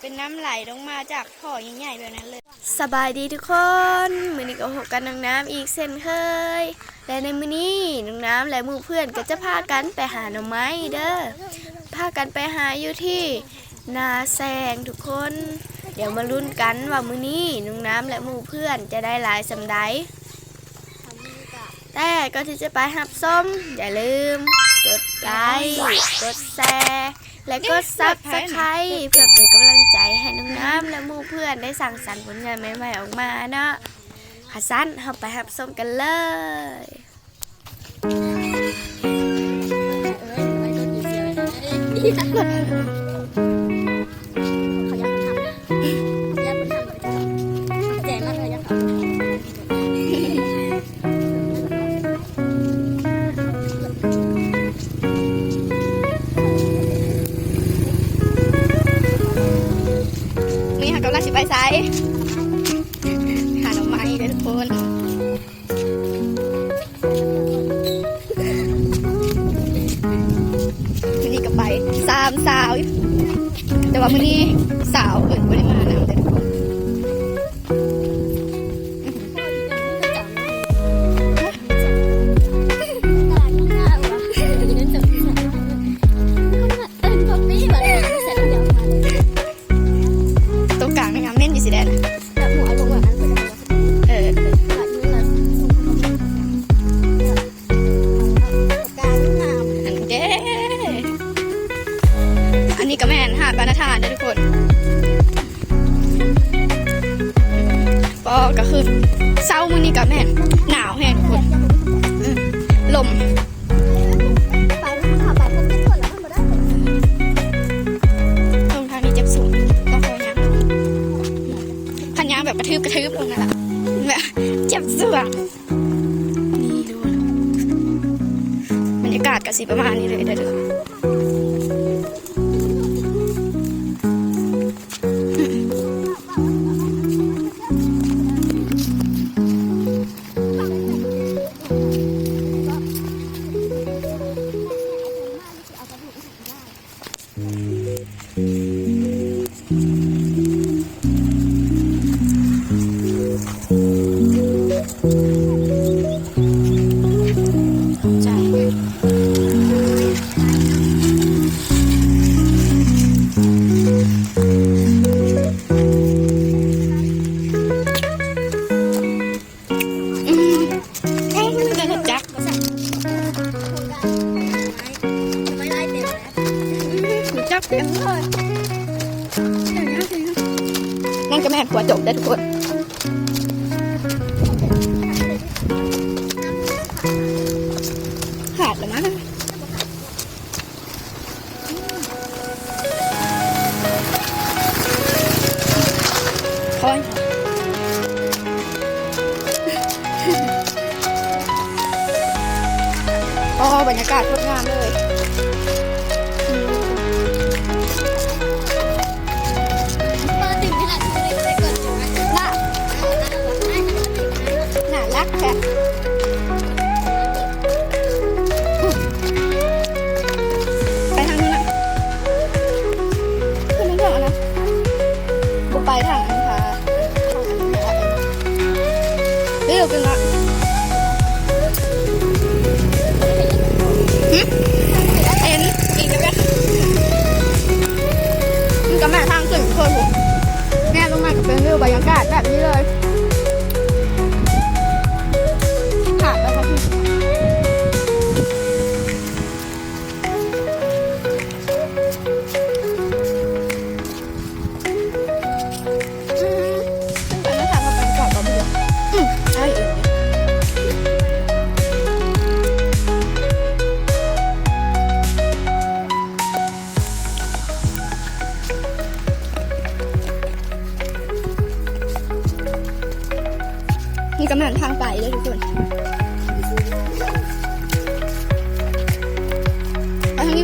เป็นน้ำไหลลงมาจากท่อใหญ่ๆแบบนั้นเลย สบายดีทุกคนมือนี้ก็พบกันน้องน้ำอีกเช่นเคย และในมือนี้น้องน้ำและหมู่เพื่อนก็จะพากันไปหาหน่อไม้เด้อพากันไปหาอยู่ที่นาแซงทุกคน เดี๋ยวมาลุ้นกันว่ามือนี้น้องน้ำและหมู่เพื่อนจะได้หลายสำไดแต่ก็ที่จะไปหับส้มอย่าลืมกดไลค์กดแชร์และกดซับสไครต์เพื่อเป็นกำลัง ใจให้น้องน้ำและมู่เพื่อนได้สั่งสรรค์ผลงานใหม่ๆออกมาเนาะขาสั้นเราไปหับส้มกันเลยเามสาว แต่ว่ามื้อนี้สาวเอิ้นบ่ได้มาานาธานเด้อทุกคนปอก็คือเศร้ามือนี้ก็แม่หนาวแฮงทุกคนอืมลมตรงทางนี้เจ็บสูงต้องคอยยังพันยางแบบกระทืบกระทืบลงนั่นแหละแบบเจ็บสือกนี่ดูบรรยากาศกสิประมาณนี้เลยเด้อ มันจักเต็มเลยนั่นก็แม่หัวจบได้ทุกคน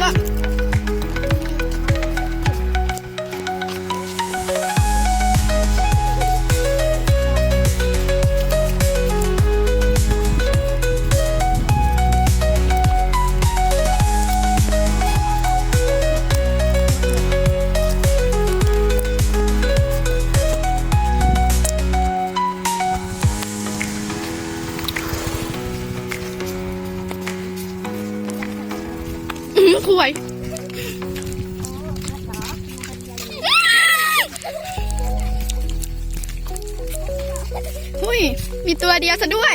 ไปทางนี้ก็ตัวเดียวซะด้วย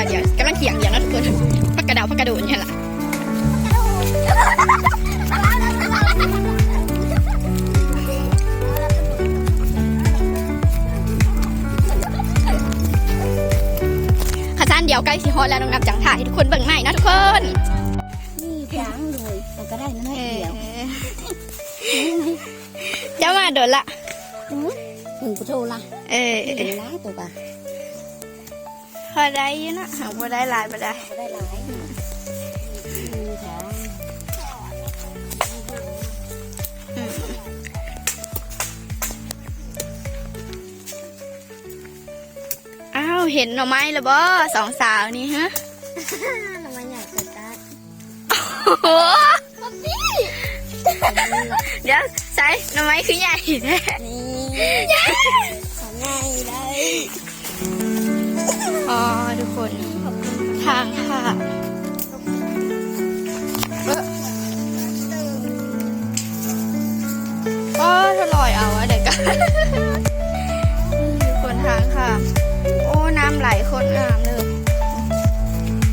องเสี่ยวกำลังเถียงอย่างกำลังเถียงอย่างนะทุกคนพักกระเดาพักกระโดดเนี่ยแหละขจานเดียวใกล้สิฮอดแล้วน้องนับจังถ่ายให้ทุกคนเบิ่งใหม่นะทุกคนนี่จังเลยแต่ก็ได้นะน้อยเดียวเจ้ามาโดนละหนึ่งกุโทละเออหนึ่งล้านตัวปะ พอได้อยู่นะหาพอได้หลายพอได้ก็ได้หลายนี่จังอ้าว เห็นหน่อไม้แล้วบ่สองสาวนี่ฮะทำไมอยากจะตัดโอ้โหเดี๋ยวใส่หน่อไม้คือใหญ่แท้นี่ทำไงได้ อ๋อทุกคนทางค่ะก็ทลอยเอาอะเด็กกันทุกคนทางค่ะ โอ้น้ำไหลคนงามเลย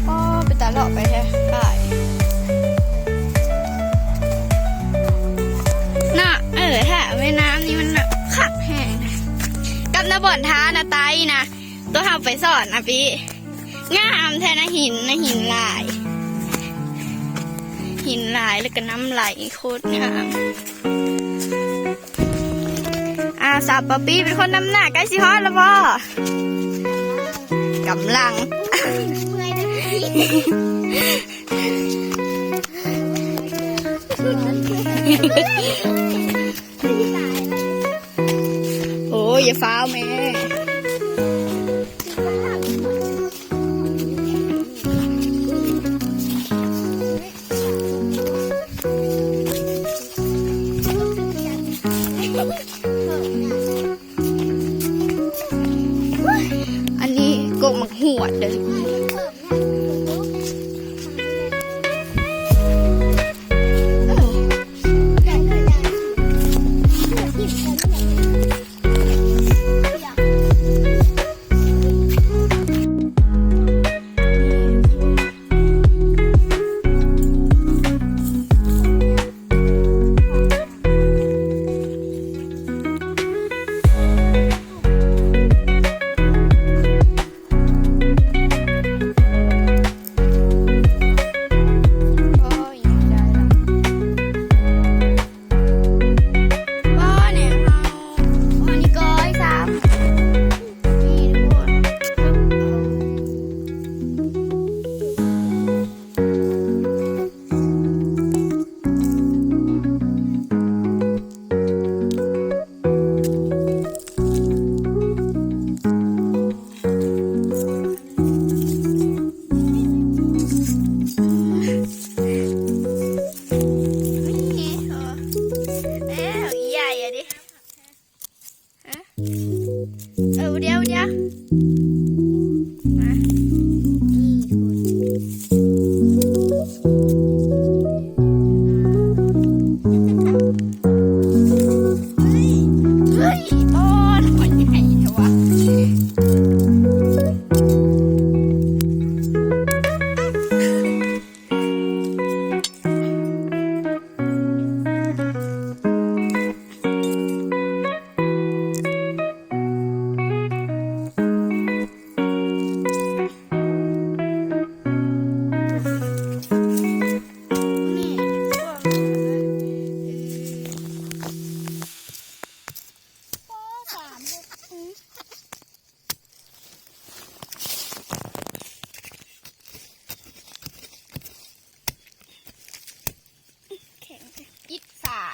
ก็ไปตาเลาะไปแท้ไปน่ะเออแท้แม่น้ำนี่มันแบบขักแห้งกับนบ่อนท้านะไตนะ ตัวเราไปสอนนะพี่งามแทนะหินนะหินลาย หินลายแล้วก็น้ำไหลโคตรงามอาสาวปอปี้เป็นคนนำหน้าใกล้สิฮอดแล้วบ่กำลังโอ้ยอย่าฟ้าวแม่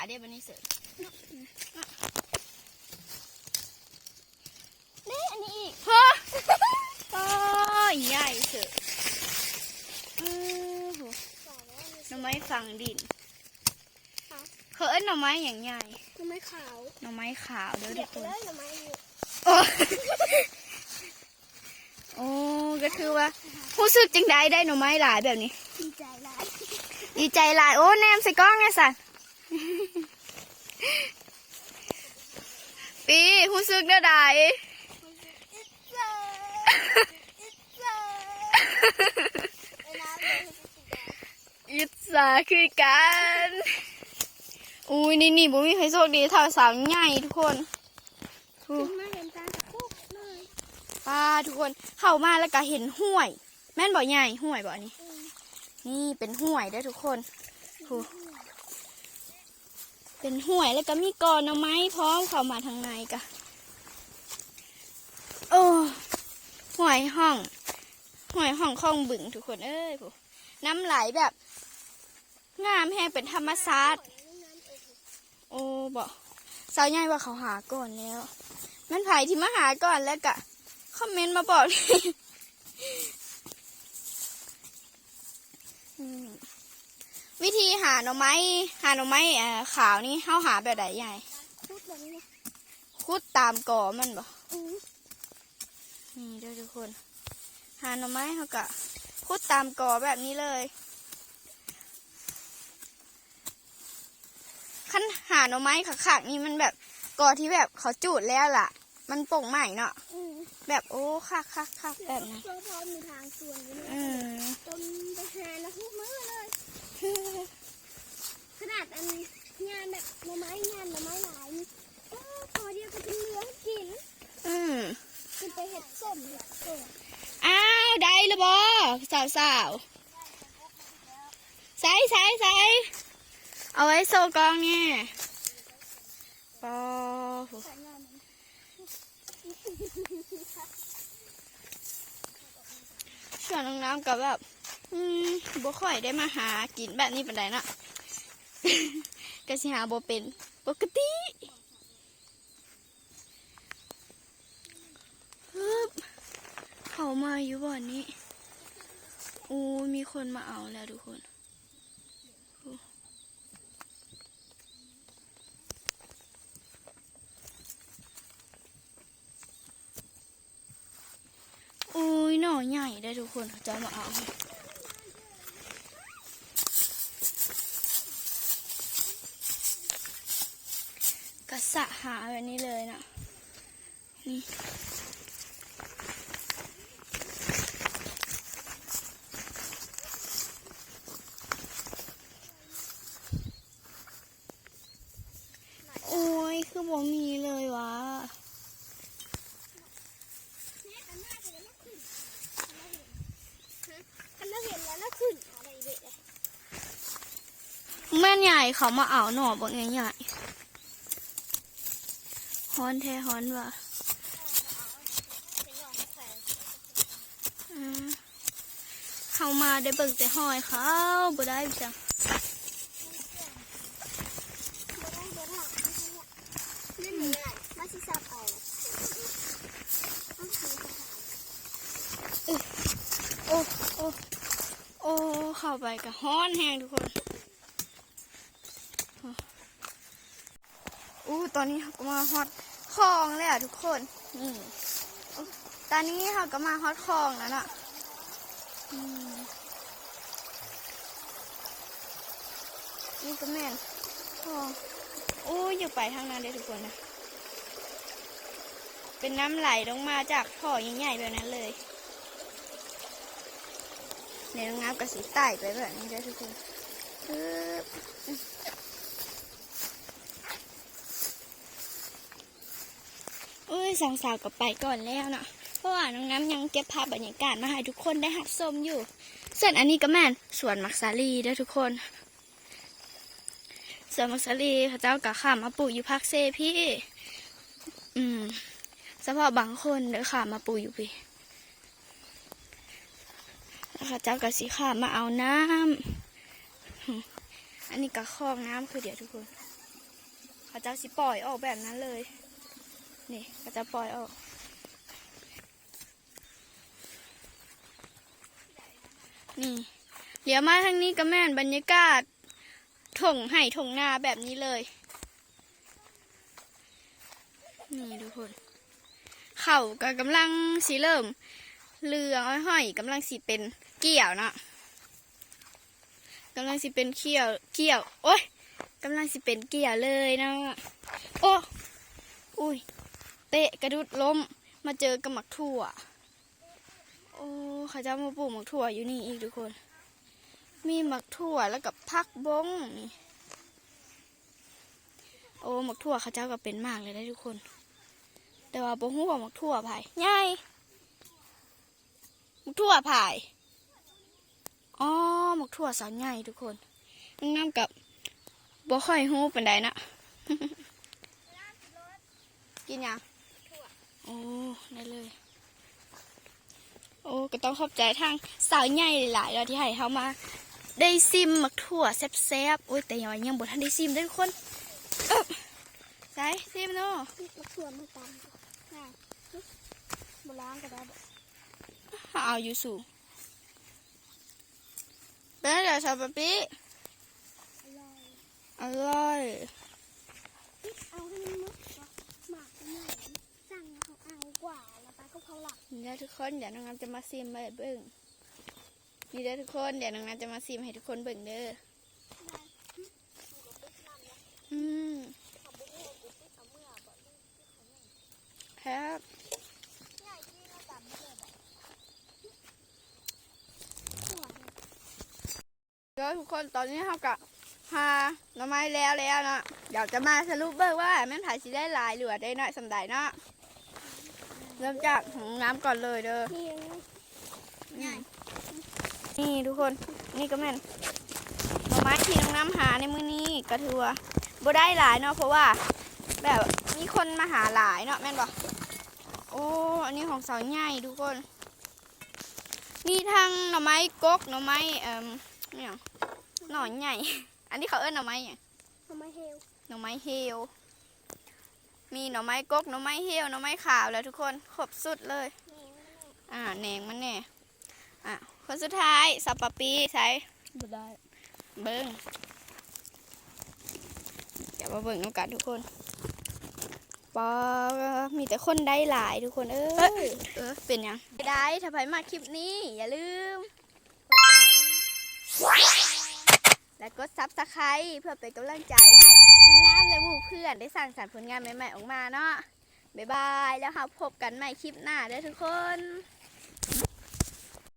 เด้บันนี้เสือนี่อันนี้อีกฮะก็ใหญ่เสืออือโหหน่อไม้ฝังดินเขาเอิ้นหน่อไม้อย่างใหญ่ทำไมขาวหน่อไม้ขาวเด้อเด็ทุกกคนเลยทำไมโอ้โอ้ก็คือว่ารู้สึกจังได้ได้หน่อไม้หลายแบบนี้ ดีใจร้ายดีใจหลายโอ้แนมใส่กล้องไงสันปี รู้สึกเด้อได้อิจฉาคือกัน อุ้ยนี่นี่บุมีใครโชคดีเท่าสาวใหญ่ทุกคนอู้มาเห็นตาตะคุกเลยป้าทุกคนเข้ามาแล้วก็เห็นห้วย แม่นบ่ใหญ่ห้วยบ่นี่นี่เป็นห้วยได้ทุกคนหูเป็นห้วยแล้วก็มีกอหน่อไม้พร้อมเข้ามาทางในกะโอ้ห้ วยห้องห้วยห้องคลองบึงทุกคนเอ้ยผู้น้ำไหลแบบ งามแห้งเป็นธรรมชาติโอ้บอกสาวใหญ่ว่าเขาหาก่อนแล้วแมันไผ่ที่มาหาก่อนแล้วกะคอมเมนต์มาบอกอืมวิธีหาหน่อไม้ หาหน่อไม้เอ่อขาวนี่เข้าหาแบบไหนใหญ่คุดแบบนี้นะคุดตามกอมันบ่อือ นี่เด้อทุกคน หาหน่อไม้เขากะคุดตามกอแบบนี้เลยขั้นหาหน่อไม้ขักๆนี่มันแบบกอที่แบบเขาจูดแล้วล่ะ มันโป่งใหม่เนาะอือแบบโอ้คักคักคักแบบนั้นเพื่อพร้อมมีทางส่วนอยู่นะอืมต้นไปหาแล้วทุกมื้อเลย ขนาดอันงานแบบหน่อไม้งานหน่อไม้หลายนี่โอ้พอเดียวก็เป็นเหลืองกิน อืม กินไปเห็ดส้มเห็ดโคนอ้าวได้ล้วบอสาวสาวใส่ใส่ใส่เอาไว้โซกองเนี่ยปอส่วนน้องน้ำกับแบบอืมบ่ค่อยได้มาหากินแบบนี้เป็นไรนะก็สิหาบ่เป็นปกติฮึบเขา มาอยู่บ่อนนี้อู้มีคนมาเอาแล้วทุกคนอู้อุ้ยหน่อใหญ่ได้ทุกคนเขาจะมาเอากระสะหาแบบนี้เลยนะนี่โอ้ย คือบ่มีเลยวะ อันนั้นเห็นแล้วน่าขึ้นอะไรเด็ดเลย แม่นใหญ่เขามาเอาหน่อบนใหญ่ๆฮ้อนแท้ฮ้อนว่ะเป็นหนองแขวนอืมเขามาได้เบิกแต่หอยเขาบ่ได้จ้ะบ่ได้บ่ได้นี่เหนื่อยมาสิซับเอาโอ้ โอ้ โอ้ เข้าไปกับฮ้อนแห้งทุกคน ตอนนี้เขาก็มาฮอตคลองแล้วอะทุกคนนี่อู้ตอนนี้เขาก็มาฮอตคลองแล้วน่ะอืมนี่ก็แม่นคลองอู้อยู่ไปทางนั้นเลยทุกคนนะเป็นน้ำไหลลงมาจากท่อใหญ่ๆแบบนั้นเลยเดี๋ยวน้องน้ำกระสีไต่ไปแบบนี้ได้ทุกคน อุ้ยสองสาวก็ไปก่อนแล้วเนาะเพราะว่าน้องน้ำยังเก็บภาพบรรยากาศมาให้ทุกคนได้หัดชมอยู่ ส่วนอันนี้ก็แม่นสวนมักซาลีเด้อทุกคนสวนมักซาลีเขาเจ้ากะข้ามาปลูกอยู่พักเซพี่ อืมเฉพาะบางคนเด้อค่ะมาปลูกอยู่พี่แล้วเขาเจ้ากับสีข่ามาเอาน้ำอันนี้ก็คลองน้ำคือเดี๋ยวทุกคนเขาจะสิปล่อยออกแบบนั้นเลย นี่เขาจะปล่อยออก นี่เดี๋ยวมาทางนี้ก็แม่นบรรยากาศถงไห่ถงนาแบบนี้เลย นี่ทุกคน เข่าก็กำลังสีเริ่มเรืองอ้อยกำลังสีเป็นเกี่ยวเนาะกำลังสิเป็นเขี้ยวเกี่ยว โอ้ยกำลังสิเป็นเกี่ยวเลยเนาะโอ้อุ้ย เตะกระดุดล้มมาเจอกับหมักถั่ว โอ้เขาจะมาปลูกหมักถั่วอยู่นี่อีกทุกคน มีหมักถั่วแล้วกับพักบงนี่โอ้หมักถั่วเขาเจ้าก็เป็นมากเลยนะทุกคน แต่ว่าบ่ฮู้ว่าหมักถั่วไผ่ใหญ่หมักถั่วไผ่อ๋อหมักถั่วสาวใหญ่ทุกคนน้ำกับบ่ค่อยฮู้ปานใดนะกินยัง โอ้ได้เลย โอ้ก็ต้องขอบใจทางสาวใหญ่หลายๆแล้วที่ให้เขามา ได้ซิมหมักถั่วแซ่บๆโอ้ยแต่ยังยังบ่ทันได้ซิมเด้อทุกคนเอ้อใส่ซิมเนาะมาชวนมาตามง่ายโบราณก็ได้บ่เอาอยู่สู่เป็นไงเดี๋ยวชาวปะปี้อร่อยอร่อยเอาให้มันมึกวะหมากเป็นไหนสั่งเขาเอากว่าแล้วไป เขาหลักนี่เด้อทุกคนเดี๋ยวน้องน้ำจะมาซิมให้เบิ่งนี่เด้อทุกคนเดี๋ยวน้องน้ำจะมาซิมให้ทุกคนเบิ่งเด้ออืมครับเดี๋ยวทุกคนตอนนี้เขากะหาหน่อไม้แล้วแล้วเนาะเดี๋ยวจะมาสรุปเบิ่งว่าแม่นถ่ายสิได้หลายหรือว่าได้น้อยสำใดเนาะ เริ่มจากของน้ำก่อนเลยเด้อนี่ยังนี่ทุกคน นี่ก็แม่นหน่อไม้ที่น้องน้ำหาในมื้อนี้ก็ถือว่าบ่ได้หลายเนาะเพราะว่า แบบมีคนมาหาหลายเนาะแม่นบ่โอ้อันนี้ของสาวใหญ่ทุกคน มีทั้งหน่อไม้กกหน่อไม้เอ่มเนี่ยงหน่อใหญ่ อันนี้เขาเอิ้นหน่อไม้หยังทำไมเฮลหน่อไม้เฮล มีหน่อไม้กกหน่อไม้เฮลหน่อไม้ขาวแล้วทุกคนครบสุดเลย อ่าแหนงมันแน่อะคนสุดท้ายสับปะปีใช้บ่ได้ เบิ้งเดี๋ยวมาเบิ่งน้ำกันทุกคนปอมีแต่คนได้หลายทุกคนเออเออเป็นยังได้ถ้าใครมาคลิปนี้ อย่าลืม และกดซับสไคร b ์เพื่อเป็นกำลังใจให้น้ำและหมู่เพื่อนได้สร้างสรรค์ผลงานใหม่ๆออกมาเนาะบ๊ายบายแล้วค่ะพบกันใหม่คลิปหน้าเด้อทุกคน